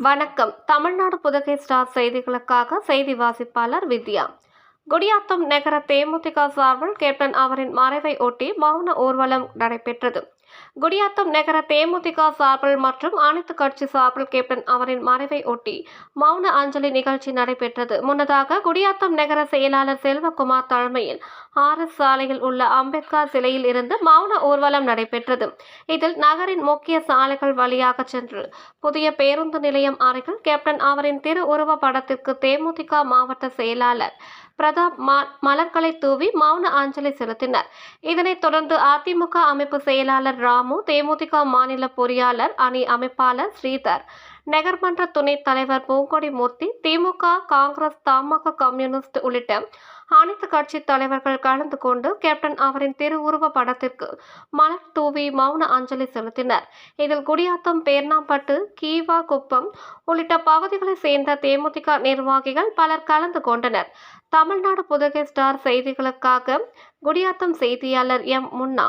வணக்கம். தமிழ்நாடு புதுகை ஸ்டார் செய்திகளுக்காக செய்தி வாசிப்பாளர் வித்யா. குடியாத்தம் நகர தேமுதிக சார்பில் கேப்டன் அவரின் மறைவை ஒட்டி மௌன ஊர்வலம் நடைபெற்றது. குடியாத்தம் நகர தேமுதிக சார்பில் மற்றும் அனைத்து கட்சி சார்பில் கேப்டன் அவரின் மறைவை ஒட்டி மௌன அஞ்சலி நிகழ்ச்சி நடைபெற்றது. முன்னதாக குடியாத்தம் நகர செயலாளர் செல்வகுமார் தலைமையில் ஆர்எஸ் சாலையில் உள்ள அம்பேத்கர் சிலையில் இருந்து மௌன ஊர்வலம் நடைபெற்றது. இதில் நகரின் முக்கிய சாலைகள் வழியாக சென்று புதிய பேருந்து நிலையம் அருகில் கேப்டன் அவரின் திரு உருவ படத்திற்கு தேமுதிக மாவட்ட செயலாளர் பிரதாப் மலர்களை தூவி மௌன அஞ்சலி செலுத்தினர். இதனைத் தொடர்ந்து அதிமுக அமைப்பு செயலாளர் ராமு தேமுதிக மாநில பொறியாளர் அணி அமைப்பாளர் ஸ்ரீதர் நகர்மன்ற துணைத் தலைவர் பூங்கொடி மூர்த்தி திமுக காங்கிரஸ் தமாக கம்யூனிஸ்ட் உள்ளிட்ட அனைத்து கட்சி தலைவர்கள் கலந்து கொண்டு கேப்டன் அவரின் திருவுருவ படத்திற்கு மலர் தூவி மௌன அஞ்சலி செலுத்தினர். இதில் குடியாத்தம் பேர்ணாம்பட்டு கீவா குப்பம் உள்ளிட்ட பகுதிகளைச் சேர்ந்த தேமுதிக நிர்வாகிகள் பலர் கலந்து கொண்டனர். தமிழ்நாடு புதுகை ஸ்டார் செய்திகளுக்காக குடியாத்தம் செய்தியாளர் எம் முன்னா.